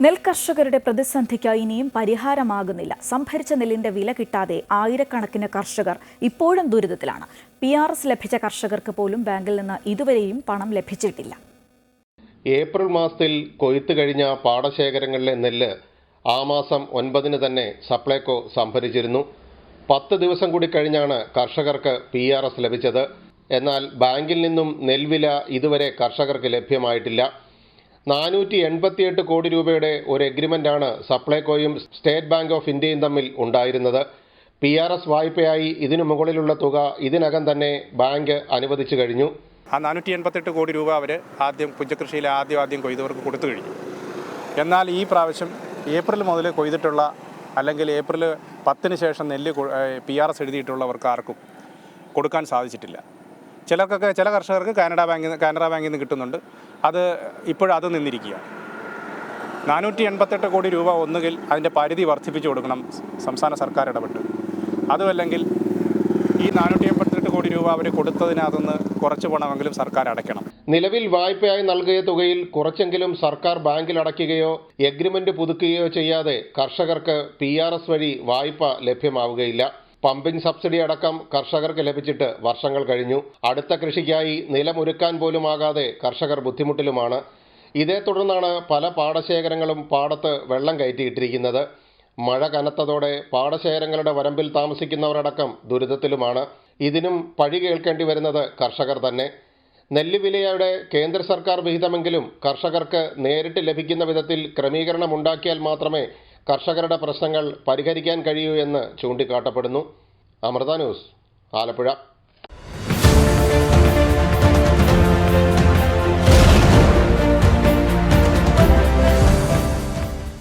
നെൽകർഷകരുടെ പ്രതിസന്ധിക്ക് ഇനിയും പരിഹാരമാകുന്നില്ല. സംഭരിച്ച നെല്ലിന്റെ വില കിട്ടാതെ ആയിരക്കണക്കിന് കർഷകർ ഇപ്പോഴും ദുരിതത്തിലാണ്. പി ആർ എസ് ലഭിച്ച കർഷകർക്ക് പോലും ബാങ്കിൽ നിന്ന് ഇതുവരെയും പണം ലഭിച്ചിട്ടില്ല. ഏപ്രിൽ മാസത്തിൽ കൊയ്ത്ത് കഴിഞ്ഞ പാടശേഖരങ്ങളിലെ നെല്ല് ആ മാസം ഒൻപതിന് തന്നെ സപ്ലൈകോ സംഭരിച്ചിരുന്നു. പത്ത് ദിവസം കൂടി കഴിഞ്ഞാണ് കർഷകർക്ക് പി ആർ എസ് ലഭിച്ചത്. എന്നാൽ ബാങ്കിൽ നിന്നും നെൽവില ഇതുവരെ കർഷകർക്ക് ലഭ്യമായിട്ടില്ല. നാനൂറ്റി എൺപത്തിയെട്ട് കോടി രൂപയുടെ ഒരു എഗ്രിമെന്റാണ് സപ്ലൈകോയും സ്റ്റേറ്റ് ബാങ്ക് ഓഫ് ഇന്ത്യയും തമ്മിൽ ഉണ്ടായിരുന്നത്. പി ആർ എസ് വായ്പയായി ഇതിനു മുകളിലുള്ള തുക ഇതിനകം തന്നെ ബാങ്ക് അനുവദിച്ചു കഴിഞ്ഞു. ആ നാനൂറ്റി എൺപത്തെട്ട് കോടി രൂപ അവർ ആദ്യം പുഞ്ചകൃഷിയിൽ ആദ്യം ആദ്യം കൊയ്തവർക്ക് കൊടുത്തു കഴിഞ്ഞു. എന്നാൽ ഈ പ്രാവശ്യം ഏപ്രിൽ മുതൽ കൊയ്തിട്ടുള്ള അല്ലെങ്കിൽ ഏപ്രിൽ പത്തിന് ശേഷം നെല്ല് പി ആർ എസ് എഴുതിയിട്ടുള്ളവർക്ക് ആർക്കും കൊടുക്കാൻ സാധിച്ചിട്ടില്ല. ചിലർക്കൊക്കെ ചില കർഷകർക്ക് കാനഡ ബാങ്കിൽ നിന്ന് കാനറ ബാങ്കിൽ നിന്ന് കിട്ടുന്നുണ്ട്. അത് ഇപ്പോഴത് നിന്നിരിക്കുകയാണ്. നാനൂറ്റി എൺപത്തെട്ട് കോടി രൂപ ഒന്നുകിൽ അതിന്റെ പരിധി വർദ്ധിപ്പിച്ചു കൊടുക്കണം സംസ്ഥാന സർക്കാർ ഇടപെട്ട്. അതുമല്ലെങ്കിൽ ഈ നാനൂറ്റി എൺപത്തെട്ട് കോടി രൂപ അവർ കൊടുത്തതിനകത്തുനിന്ന് കുറച്ച് പണമെങ്കിലും സർക്കാർ അടയ്ക്കണം. നിലവിൽ വായ്പയായി നൽകിയ തുകയിൽ കുറച്ചെങ്കിലും സർക്കാർ ബാങ്കിൽ അടയ്ക്കുകയോ എഗ്രിമെന്റ് പുതുക്കുകയോ ചെയ്യാതെ കർഷകർക്ക് പി വഴി വായ്പ ലഭ്യമാവുകയില്ല. പമ്പിംഗ് സബ്സിഡി അടക്കം കർഷകർക്ക് ലഭിച്ചിട്ട് വർഷങ്ങൾ കഴിഞ്ഞു. അടുത്ത കൃഷിക്കായി നിലമൊരുക്കാൻ പോലുമാകാതെ കർഷകർ ബുദ്ധിമുട്ടിലുമാണ്. ഇതേ തുടർന്നാണ് പല പാടശേഖരങ്ങളും പാടത്ത് വെള്ളം കയറ്റിയിട്ടിരിക്കുന്നത്. മഴ കനത്തതോടെ പാടശേഖരങ്ങളുടെ വരമ്പിൽ താമസിക്കുന്നവരടക്കം ദുരിതത്തിലുമാണ്. ഇതിനും പഴി കേൾക്കേണ്ടി വരുന്നത് കർഷകർ തന്നെ. നെല്ലുവിലയുടെ കേന്ദ്ര സർക്കാർ വിഹിതമെങ്കിലും കർഷകർക്ക് നേരിട്ട് ലഭിക്കുന്ന വിധത്തിൽ ക്രമീകരണം ഉണ്ടാക്കിയാൽ മാത്രമേ കർഷകരുടെ പ്രശ്നങ്ങൾ പരിഹരിക്കാൻ കഴിയൂ എന്ന് ചൂണ്ടിക്കാട്ടപ്പെടുന്നു. അമൃത ന്യൂസ് ആലപ്പുഴ.